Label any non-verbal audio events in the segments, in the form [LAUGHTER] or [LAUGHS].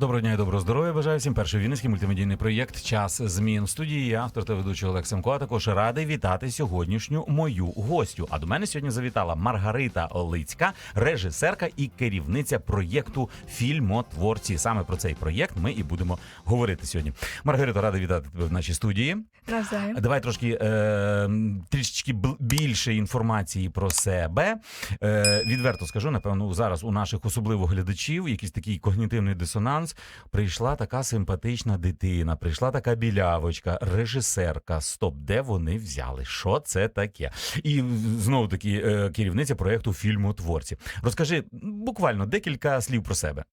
Доброго дня і доброго здоров'я. Бажаю всім перший вінницький мультимедійний проєкт Час змін в студії. Я автор та ведучий Олег Семко. А також радий вітати сьогоднішню мою гостю. А до мене сьогодні завітала Маргарита Олицька, режисерка і керівниця проєкту Фільмотворці. Саме про цей проєкт ми і будемо говорити сьогодні. Маргарита, радий вітати тебе в нашій студії. Навзаєм. Давай трошки е, трішечки більше інформації про себе. Е, відверто скажу, напевно, зараз у наших особливо глядачів якийсь такий когнітивний дисонанс. Прийшла така симпатична дитина, прийшла така білявочка, режисерка. Стоп, де вони взяли? Що це таке? І знову таки е, керівниця проєкту фільму творці. Розкажи буквально декілька слів про себе.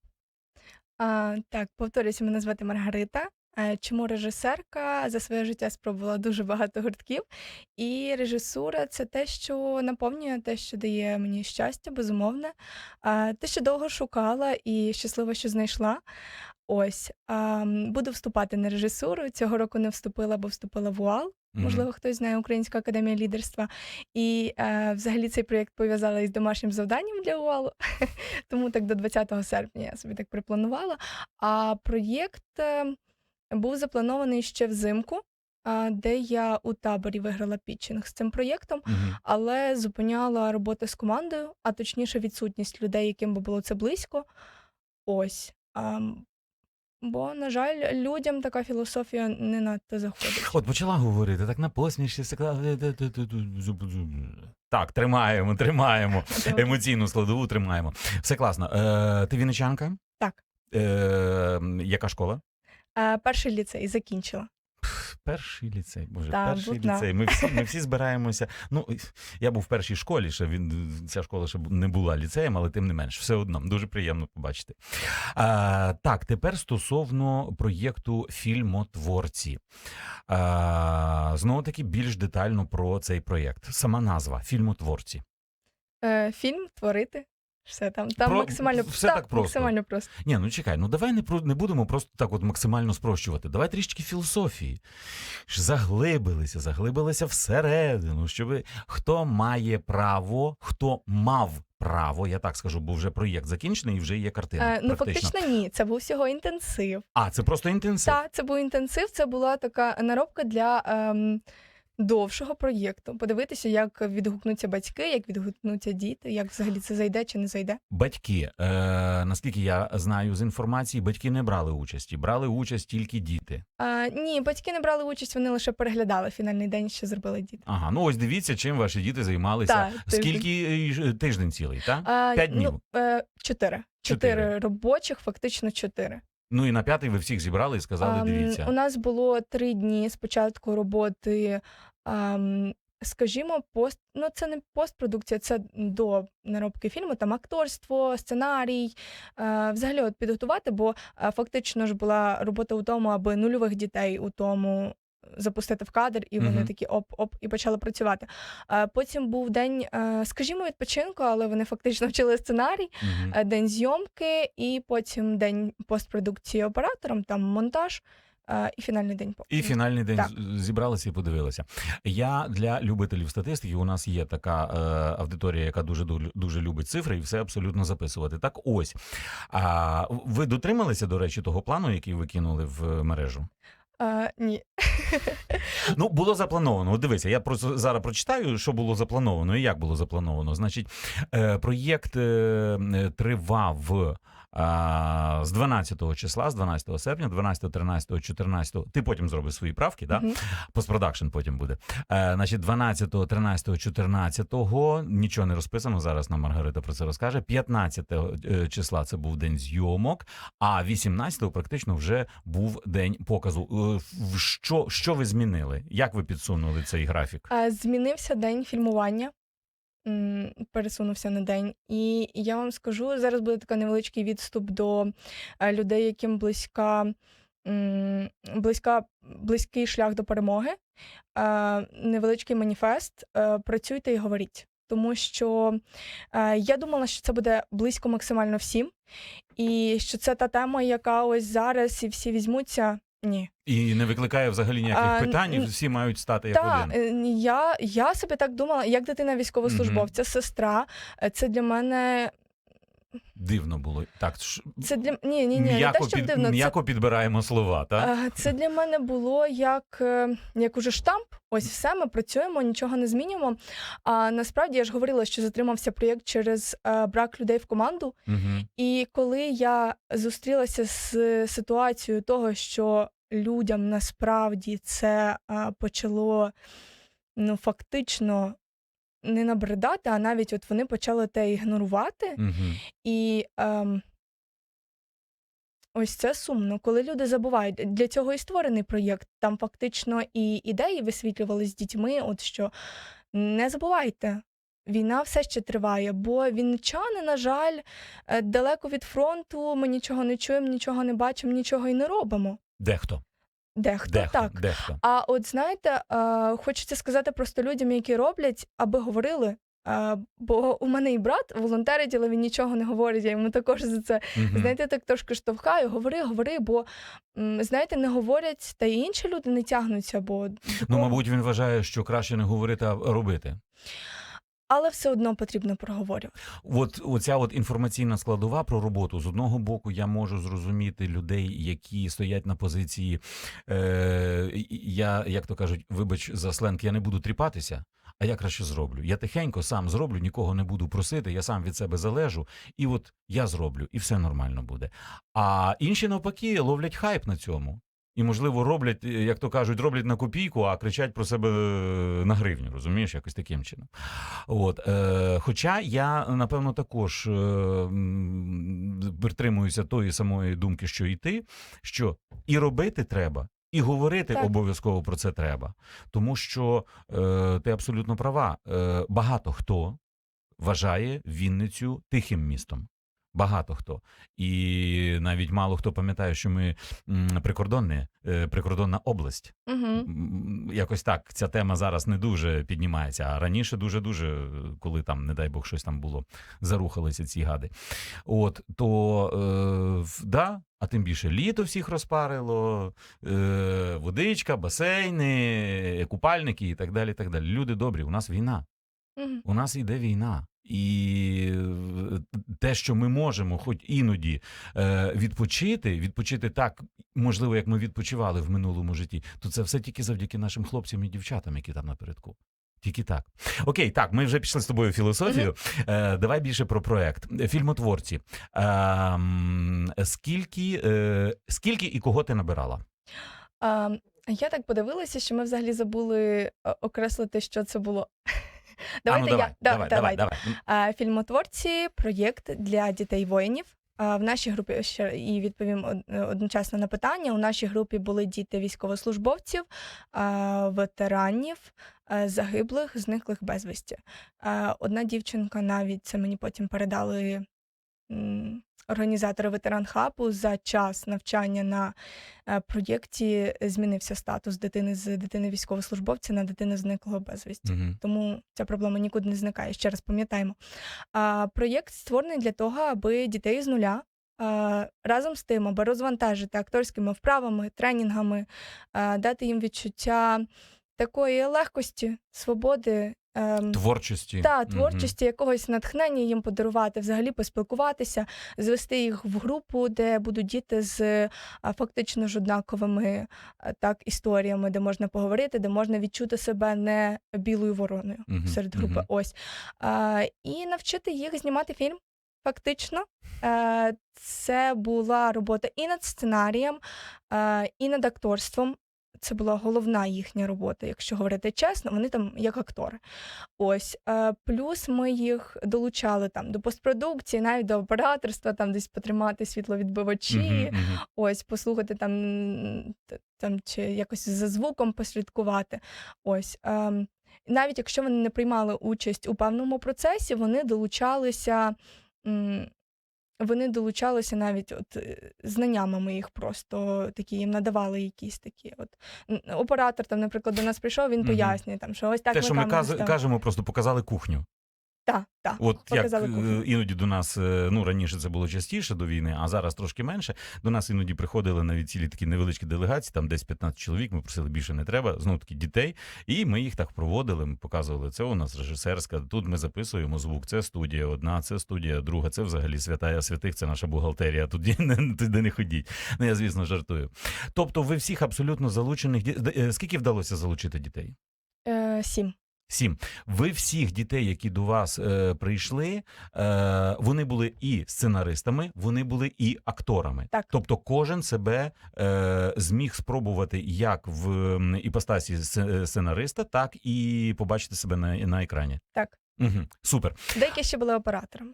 А, так, повторюся, мене звати Маргарита. Е, Чому режисерка? За своє життя спробувала дуже багато гуртків. І режисура це те, що наповнює, те, що дає мені щастя, безумовне. Те, що довго шукала і щаслива, що знайшла. Ось буду вступати на режисуру. Цього року не вступила, бо вступила в УАЛ. Можливо, хтось знає Українська академія лідерства. І е, взагалі цей проєкт пов'язала із домашнім завданням для УАЛу. [LAUGHS] Тому так до 20 серпня я собі так припланувала. А проєкт е, був запланований ще взимку, а, де я у таборі виграла пітчинг з цим проєктом, Мгм. але зупиняла робота з командою, а точніше відсутність людей, яким би було це близько. Ось. А, бо, на жаль, людям така філософія не надто заходить. От почала говорити, так на посмішці. сикла- Так, тримаємо, тримаємо. [LAUGHS] Добре. Емоційну складову тримаємо. Все класно. Е, ти вінничанка? Так. Е, яка школа? А, перший ліцей закінчила. Перший ліцей. Боже, Так, перший ласка. ліцей. Ми всі, ми [LAUGHS] всі збираємося. Ну, я був в першій школі, ще він, ця школа ще не була ліцеєм, але тим не менш, все одно, дуже приємно побачити. А, так, тепер стосовно проєкту фільмотворці. А, знову таки більш детально про цей проєкт. Сама назва фільмотворці. Е, фільм творити. Все там. Там Про- максимально все так просто. Максимально просто. Ні, ну чекай, ну давай не про не будемо просто так от максимально спрощувати. Давай трішки філософії. Заглибилися, заглибилися всередину, щоб хто має право, хто мав право, я так скажу, бо вже проєкт закінчений і вже є картина. Е, ну, практично. фактично, ні. Це був всього інтенсив. А, це просто інтенсив. Так, це був інтенсив, це була така наробка для ем, довшого проєкту. Подивитися, як відгукнуться батьки, як відгукнуться діти, як взагалі це зайде чи не зайде. Батьки, е, наскільки я знаю з інформації, батьки не брали участі, брали участь тільки діти. А, ні, батьки не брали участь, вони лише переглядали фінальний день, що зробили діти. Ага, ну ось дивіться, чим ваші діти займалися. Так. Скільки е, тиждень цілий, так? А, П'ять днів. Ну, е. Чотири робочих, фактично чотири. Ну і на п'ятий ви всіх зібрали і сказали, Ам, дивіться. У нас було три дні спочатку роботи, ам, скажімо, пост. Ну, це не постпродукція, це до наробки фільму, там акторство, сценарій. е, Взагалі, от підготувати, бо е, фактично ж була робота у тому, аби нульових дітей у тому. Запустити в кадр, і вони Мгм. такі оп-оп, і почали працювати. Потім був день, е, скажімо, відпочинку, але вони фактично вчили сценарій. Е, день зйомки, і потім день постпродукції оператором, там монтаж е, і фінальний день. І фінальний день Так. зібралися і подивилися. Я для любителів статистики. У нас є така е, аудиторія, яка дуже ду- дуже любить цифри, і все абсолютно записувати. Так, ось а ви дотрималися, до речі, того плану, який ви кинули в мережу? Е, ні. [LAUGHS] Ну, було заплановано. Дивися, я просто зараз прочитаю, що було заплановано і як було заплановано. Значить, е, проєкт е, тривав. З 12 числа, з 12 серпня, 12, 13, 14, ти потім зробиш свої правки, да? Мгм. постпродакшн потім буде. Е, значить, 12, 13, 14 нічого не розписано. Зараз нам Маргарита про це розкаже. 15 е, числа це був день зйомок, а 18 практично вже був день показу. Е, Що, що ви змінили? Як ви підсунули цей графік? Змінився день фільмування. Пересунувся на день. І я вам скажу, зараз буде такий невеличкий відступ до е, людей, яким близька, близька, близький шлях до перемоги. Е, Невеличкий маніфест. Е, Працюйте і говоріть. Тому що е, я думала, що це буде близько максимально всім, і що це та тема, яка ось зараз і всі візьмуться Ні. І не викликає взагалі ніяких А, питань, і всі мають стати як Так, один. я, я собі так думала, як дитина військовослужбовця, сестра. е, Це для мене. Дивно було. Так, Це для ні, ні, ні, не те, що під, дивно. Це підбираємо слова, так? Е, Це для мене було як, е, як уже штамп. Ось все, ми працюємо, нічого не змінюємо. А насправді я ж говорила, що затримався проєкт через е, брак людей в команду. Угу. І коли я зустрілася з ситуацією того, що людям насправді це е, почало ну, фактично не набридати, а навіть от вони почали те ігнорувати. Угу. І ем, ось це сумно, коли люди забувають. Для цього і створений проєкт. Там фактично і ідеї висвітлювали з дітьми. От що не забувайте. Війна все ще триває, бо вінничани, на жаль, е, далеко від фронту. Ми нічого не чуємо, нічого не бачимо, нічого і не робимо. Дехто. Дехто, Дехто. так. Дехто. А от знаєте, е, хочеться сказати просто людям, які роблять, аби говорили. Е, бо у мене і брат волонтерить, але він нічого не говорить. Я йому також за це Мгм. знаєте, так трошки штовхаю, говори, говори, бо знаєте, не говорять, та й інші люди не тягнуться, бо Ну, мабуть, він вважає, що краще не говорити, а робити. Але все одно потрібно проговорювати. От оця от інформаційна складова про роботу. З одного боку, я можу зрозуміти людей, які стоять на позиції. Е, я, як то кажуть, вибач за сленг, я не буду тріпатися. А я краще зроблю. Я тихенько сам зроблю, нікого не буду просити, я сам від себе залежу, і от я зроблю, і все нормально буде. А інші навпаки ловлять хайп на цьому. І, можливо, роблять, е, як то кажуть, роблять на копійку, а кричать про себе е, на гривню, розумієш, якось таким чином. От, е, хоча я, напевно, також е, притримуюся тої самої думки, що і ти, що і робити треба. І говорити Так. обов'язково про це треба, тому що е, ти абсолютно права. Е, багато хто вважає Вінницю тихим містом. Багато хто. І навіть мало хто пам'ятає, що ми прикордонне, е, прикордонна область. Угу. Якось так ця тема зараз не дуже піднімається, а раніше дуже-дуже, е, коли там, не дай Бог, щось там було, зарухалися ці гади. От то е, да, а тим більше літо всіх розпарило, е, водичка, басейни, купальники і так далі. так далі. Люди добрі, у нас війна. Угу. У нас йде війна. І е, те, що ми можемо, хоч іноді е, відпочити, відпочити так, можливо, як ми відпочивали в минулому житті, то це все тільки завдяки нашим хлопцям і дівчатам, які там напередку. Тільки так. Окей, так, ми вже пішли з тобою в філософію. Е, давай більше про проект. Фільмотворці. Е, скільки, е, скільки і кого ти набирала? А, я так подивилася, що ми взагалі забули е, окреслити, що це було. [LAUGHS] ну, давай, я. Да, давай, давай, давай. Фільмотворці проєкт для дітей воїнів. В нашій групі ще і відповім одночасно на питання. У нашій групі були діти військовослужбовців, ветеранів, загиблих, зниклих безвісті. Одна дівчинка навіть це мені потім передали м, організатори ветеран хабу за час навчання на е, проєкті змінився статус дитини з дитини військовослужбовця на дитину зниклого безвісті. Мгм. Тому ця проблема нікуди не зникає. Ще раз пам'ятаємо. А, проєкт створений для того, аби дітей з нуля. Разом з тим, аби розвантажити акторськими вправами, тренінгами, дати їм відчуття такої легкості, свободи, ем, Творчості. та творчості, якогось натхнення їм подарувати, взагалі поспілкуватися, звести їх в групу, де будуть діти з фактично ж однаковими так історіями, де можна поговорити, де можна відчути себе не білою вороною Мгм, серед групи. мгм. Ось а, і навчити їх знімати фільм. Фактично, Е, це була робота і над сценарієм, е, і над акторством. Це була головна їхня робота, якщо говорити чесно, вони там як актори. Ось е, плюс ми їх долучали там до постпродукції, навіть до операторства, там десь потримати світловідбивачі, Мгм, мгм. ось послухати там, там чи якось за звуком послідкувати. Ось ем, навіть якщо вони не приймали участь у певному процесі, вони долучалися. Вони долучалися навіть от е, знаннями ми їх просто такі їм надавали якісь такі. От оператор там, наприклад, до нас прийшов, він пояснює там, що ось так Те, ми що ми каз- кажемо, просто показали кухню. Так, так. От як Показали е, кухню. іноді до нас, е, ну раніше це було частіше до війни, а зараз трошки менше. До нас іноді приходили навіть цілі такі невеличкі делегації, там десь 15 чоловік. Ми просили більше не треба, знову таки дітей. І ми їх так проводили. Ми показували це. У нас режисерська. Тут ми записуємо звук. Це студія одна, це студія друга. Це взагалі святая святих. Це наша бухгалтерія. Туди [LAUGHS] не туди не ходіть. Ну я звісно жартую. Тобто, ви всіх абсолютно залучених е, Скільки вдалося залучити дітей? Сім. Сім. Ви всіх дітей, які до вас е, прийшли, е, вони були і сценаристами, вони були і акторами. Так. Тобто кожен себе е, зміг спробувати як в іпостасі сце- сценариста, так і побачити себе на, на екрані. Так. Угу. Супер. Деякі ще були операторами.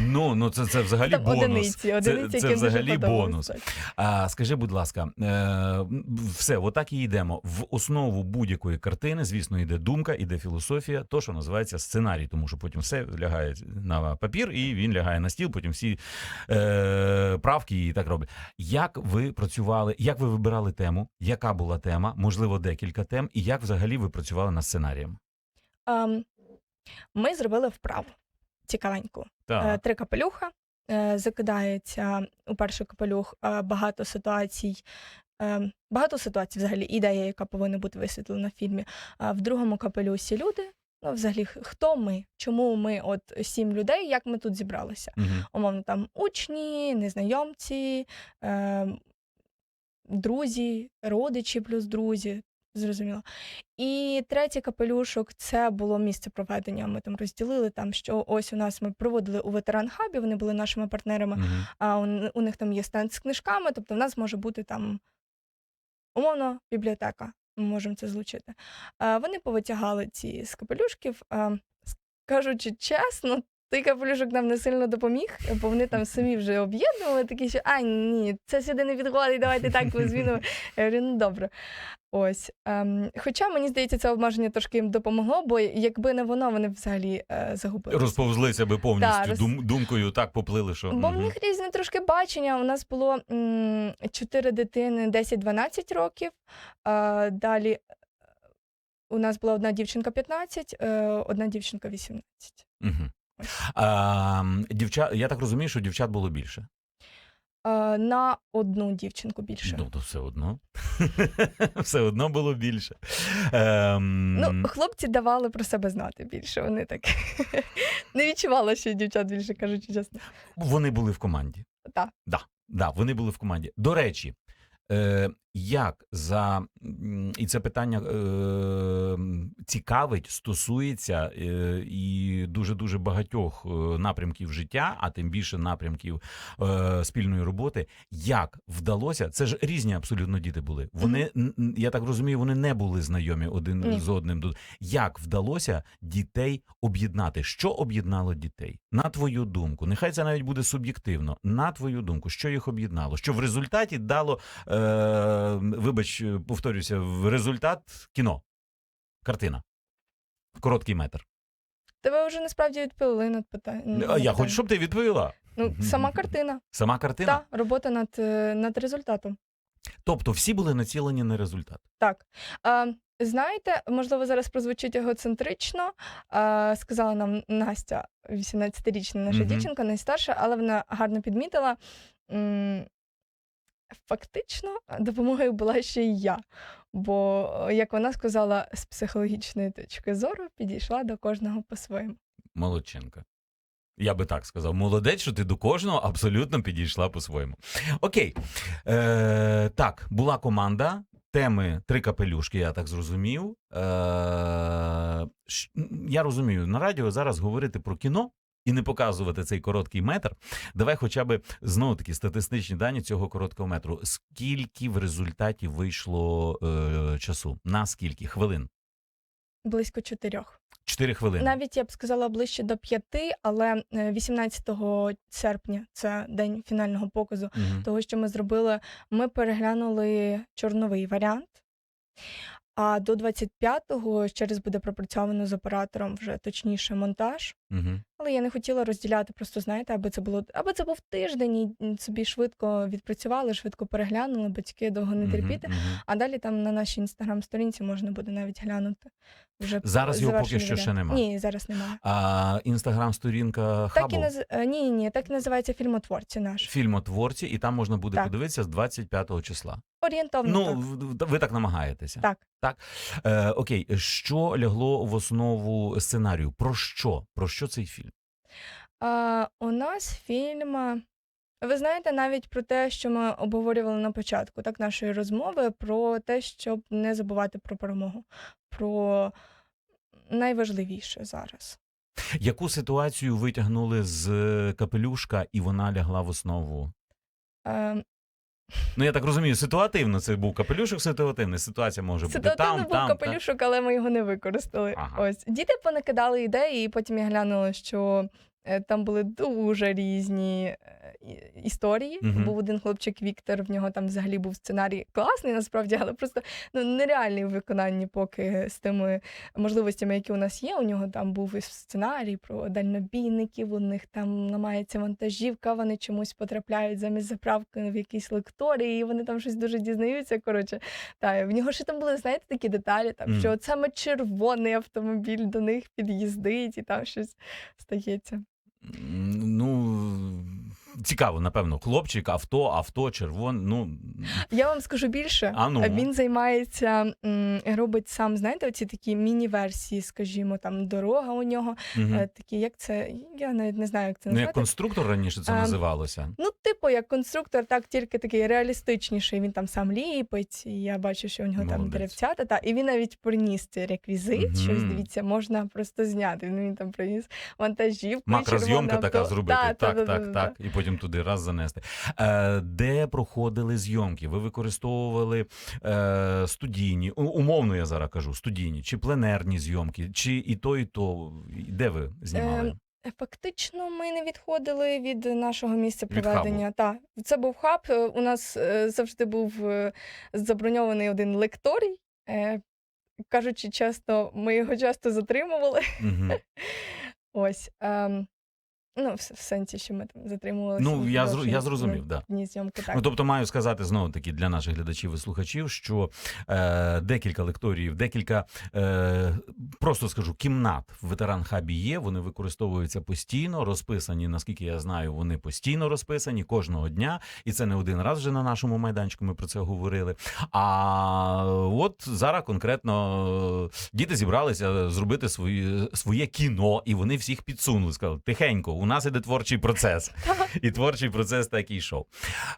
Ну, ну це, це взагалі Там бонус. одиниці, одиниці, це яким взагалі бонус. А скажи, будь ласка, е, все, отак і йдемо. В основу будь-якої картини, звісно, йде думка, іде філософія, то, що називається сценарій, тому що потім все лягає на папір, і він лягає на стіл, потім всі е, правки і так роблять. Як ви працювали, як ви вибирали тему? Яка була тема? Можливо, декілька тем, і як взагалі ви працювали над сценарієм? Ем, Ми зробили вправу цікавеньку. Е, Так. Три капелюха. Е, Закидається у перший капелюх е, багато ситуацій. Багато ситуацій, взагалі, ідея, яка повинна бути висвітлена в фільмі. А в другому капелюсі люди. Ну, взагалі, хто ми? Чому ми, от сім людей, як ми тут зібралися? Мгм. Умовно, там учні, незнайомці, е, друзі, родичі плюс друзі. Зрозуміло. І третій капелюшок це було місце проведення. Ми там розділили там, що ось у нас ми проводили у ветеран хабі, вони були нашими партнерами. Мгм. А у, у них там є стенд з книжками, тобто в нас може бути там умовно бібліотека. Ми можемо це злучити. А, вони повитягали ці з капелюшків. А, кажучи чесно, той капелюшок нам не сильно допоміг, бо вони там самі вже об'єднували, такі, що а ні, це сюди не підходить, давайте так. Я говорю, ну добре. Ось. Ем, хоча мені здається, це обмеження трошки їм допомогло, бо якби не воно, вони б взагалі е, загубилися. Розповзлися би повністю Да, роз- дум, думкою, так поплили, що Бо в мгм. них різне трошки бачення. У нас було м, чотири дитини 10-12 років. А, далі е, у нас була одна дівчинка 15, е, одна дівчинка 18. Мгм. А, м, дівчат, я так розумію, що дівчат було більше. А, на одну дівчинку більше. Ну, то все одно. [LAUGHS] все одно було більше. Ем, Ну, хлопці давали про себе знати більше. Вони так [LAUGHS] не відчували, що дівчат більше кажучи чесно. Вони були в команді. Так. Да, да, вони були в команді. До речі, е, як за і це питання е, цікавить, стосується е, і дуже дуже багатьох е, напрямків життя, а тим більше напрямків е, спільної роботи. Як вдалося? Це ж різні абсолютно діти були. Вони я так розумію, вони не були знайомі один Ні. з одним. Як вдалося дітей об'єднати? Що об'єднало дітей? На твою думку, нехай це навіть буде суб'єктивно. На твою думку, що їх об'єднало? Що в результаті дало, е, вибач, е, повторюся, в результат кіно, картина, короткий метр. Тебе вже насправді відповіли на питання. Я хочу, щоб ти відповіла. Ну, сама картина. Сама картина. Та робота над, е, над результатом. Тобто всі були націлені на результат. Так. А, знаєте, можливо, зараз прозвучить егоцентрично. А, сказала нам Настя, 18-річна наша дівчинка, найстарша, але вона гарно підмітила. Фактично, допомогою була ще й я. Бо, е, як вона сказала, з психологічної точки зору підійшла до кожного по-своєму. Молодчинка. Я би так сказав. Молодець, що ти до кожного абсолютно підійшла по-своєму. Окей. Е, так, була команда. Теми три капелюшки, я так зрозумів. Е, я розумію, на радіо зараз говорити про кіно і не показувати цей короткий метр. Давай хоча б знову таки статистичні дані цього короткого метру. Скільки в результаті вийшло е, часу? На скільки? Хвилин? Близько чотирьох. Чотири хвилини. Навіть я б сказала ближче до п'яти, але е, 18 серпня це день фінального показу. Мгм. того, що ми зробили, ми переглянули чорновий варіант. А до 25-го ще раз буде пропрацьовано з оператором вже точніше монтаж. Мгм. Але я не хотіла розділяти, просто знаєте, аби це було, аби це був тиждень, і собі швидко відпрацювали, швидко переглянули, батьки довго не терпіти. А далі там на нашій інстаграм-сторінці можна буде навіть глянути. Вже Зараз його поки що ще варіант. нема. Ні, зараз немає. А інстаграм-сторінка Так і наз... е, ні, ні, ні, так і називається фільмотворці наш. фільмотворці, і там можна буде Так. подивитися з 25 числа. Орієнтовно Ну, так. ви так намагаєтеся. Так. Е, окей, що лягло в основу сценарію? Про що? Про що цей фільм? А, у нас фільм. Ви знаєте, навіть про те, що ми обговорювали на початку так, нашої розмови, про те, щоб не забувати про перемогу, про найважливіше зараз. Яку ситуацію витягнули з капелюшка, і вона лягла в основу? Е, Ну, я так розумію, ситуативно це був капелюшок ситуативний. Ситуація може бути Ситуативно там, був там, капелюшок, але ми його не використали. Ага. Ось діти понакидали ідеї, і потім я глянула, що е, там були дуже різні е, історії. Мгм. Був один хлопчик Віктор, в нього там взагалі був сценарій класний, насправді, але просто ну, нереальний в виконанні поки з тими можливостями, які у нас є. У нього там був і сценарій про дальнобійників, у них там ламається вантажівка, вони чомусь потрапляють замість заправки в якісь лекторії, і вони там щось дуже дізнаються. Коротше, та в нього ще там були, знаєте, такі деталі, там Мгм. що от саме червоний автомобіль до них під'їздить, і там щось стається. Ну, цікаво, напевно. Хлопчик, авто, авто, червон. Ну, Я вам скажу більше. А ну? Він займається, робить сам, знаєте, оці такі міні-версії, скажімо, там дорога у нього, е, такі, як це, я навіть не знаю, як це ну як конструктор раніше це Ем, називалося. Ну, типу, як конструктор, так тільки такий реалістичніший. Він там сам ліпить, і я бачу, що у нього там Молодець. деревцята. Та, і він навіть приніс цей реквізит. Щось Мгм. дивіться, можна просто зняти. Він, він там приніс вантажівку. Макрозйомка така зробити. Та, так, та, та, так, та, так. І потім туди раз занести. Е, де проходили зйомки? Ви використовували е, студійні, умовно я зараз кажу, студійні чи пленерні зйомки, чи і то, і то. Де ви знімали? Ем, Фактично, ми не відходили від нашого місця проведення. Так, це був хаб. Е, У нас е, завжди був е, заброньований один лекторій. Кажучи чесно, ми його часто затримували. Мгм. [LAUGHS] Ось. Ем, ну, в, в сенсі, що ми там затримувалися. Ну, я, зро- я зрозумів, да. да. Дні зйомки, так. Ну, тобто маю сказати знову таки для наших глядачів і слухачів, що е, декілька лекторіїв, декілька е, просто скажу, кімнат в ветеран хабі є. Вони використовуються постійно, розписані. Наскільки я знаю, вони постійно розписані кожного дня, і це не один раз вже на нашому майданчику. Ми про це говорили. А от зараз конкретно е, діти зібралися зробити свої, своє кіно, і вони всіх підсунули. Сказали, тихенько, у нас іде творчий процес. [LAUGHS] І творчий процес так і йшов.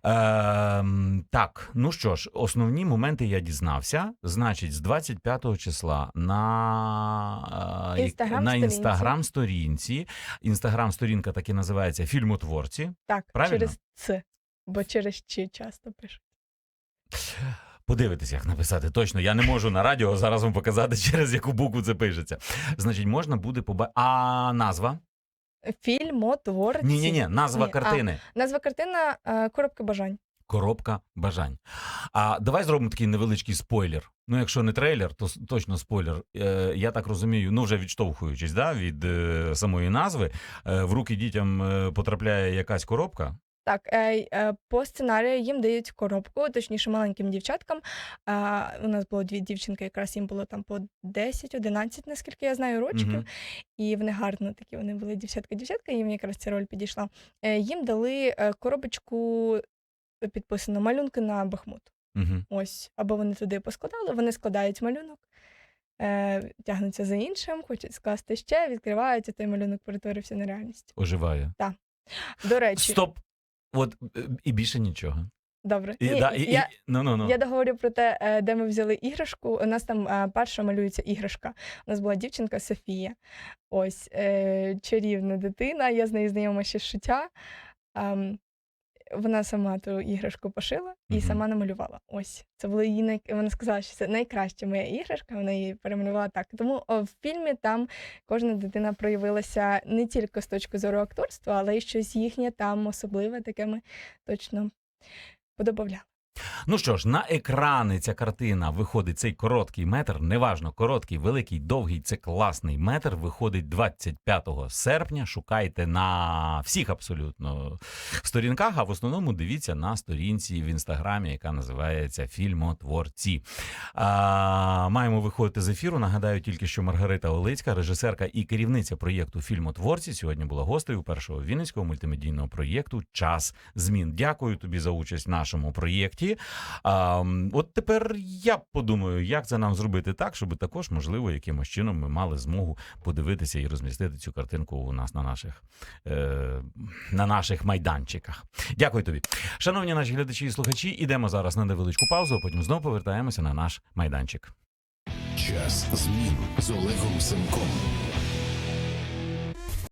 Ем, так, ну що ж, основні моменти я дізнався. Значить, з 25 числа на, е, Інстаграм-сторінці. на інстаграм-сторінці. Інстаграм-сторінка так і називається Фільмотворці. Так, правильно? через Ц. Бо через Ч часто пишуть. Подивитися, як написати. Точно, я не можу на радіо зараз вам показати, [LAUGHS] через яку букву це пишеться. Значить, можна буде побачити. А назва? Фільмотворці. Ні, ні, ні, назва Ні, а, картини. Назва картина е, Коробки бажань. Коробка бажань. А давай зробимо такий невеличкий спойлер. Ну, якщо не трейлер, то с- точно спойлер. Е, я так розумію, ну вже відштовхуючись да, від е, самої назви, е, в руки дітям е, потрапляє якась коробка. Так, е, е, по сценарію їм дають коробку, точніше, маленьким дівчаткам. Е, у нас було дві дівчинки, якраз їм було там по 10-11, наскільки я знаю, рочків. Мгм. І вони гарно такі, вони були дівчатка-дівчатка, їм якраз ця роль підійшла. Е, їм дали е, коробочку, е, підписано малюнки на Бахмут. Угу. Ось, або вони туди поскладали, вони складають малюнок, е, тягнуться за іншим, хочуть скласти ще, відкривають, і той малюнок перетворився на реальність. Оживає. До речі, Стоп! От е, і більше нічого. добре. І, Ні, да, і, я, і, ну, ну, ну. Я договорю про те, е, де ми взяли іграшку. У нас там е, перша малюється іграшка. У нас була дівчинка Софія. Ось чарівна дитина. Я з нею знайома ще з шиття. Вона сама ту іграшку пошила і Мгм. сама намалювала. Ось це була її най... вона сказала, що це найкраща моя іграшка. Вона її перемалювала так. Тому о, в фільмі там кожна дитина проявилася не тільки з точки зору акторства, але й щось їхнє там особливе, таке ми точно подобавляли. Ну що ж, на екрани ця картина виходить цей короткий метр. Неважно, короткий, великий, довгий, це класний метр. Виходить 25 серпня. Шукайте на всіх абсолютно сторінках, а в основному дивіться на сторінці в інстаграмі, яка називається Фільмотворці. А, маємо виходити з ефіру. Нагадаю тільки, що Маргарита Олицька, режисерка і керівниця проєкту Фільмотворці, сьогодні була гостею першого вінницького мультимедійного проєкту Час змін. Дякую тобі за участь в нашому проєкті. А, от тепер я подумаю, як це нам зробити так, щоб також, можливо, якимось чином ми мали змогу подивитися і розмістити цю картинку у нас на наших, е, на наших майданчиках. Дякую тобі. Шановні наші глядачі і слухачі, ідемо зараз на невеличку паузу, а потім знову повертаємося на наш майданчик. Час змін з Олегом Семком.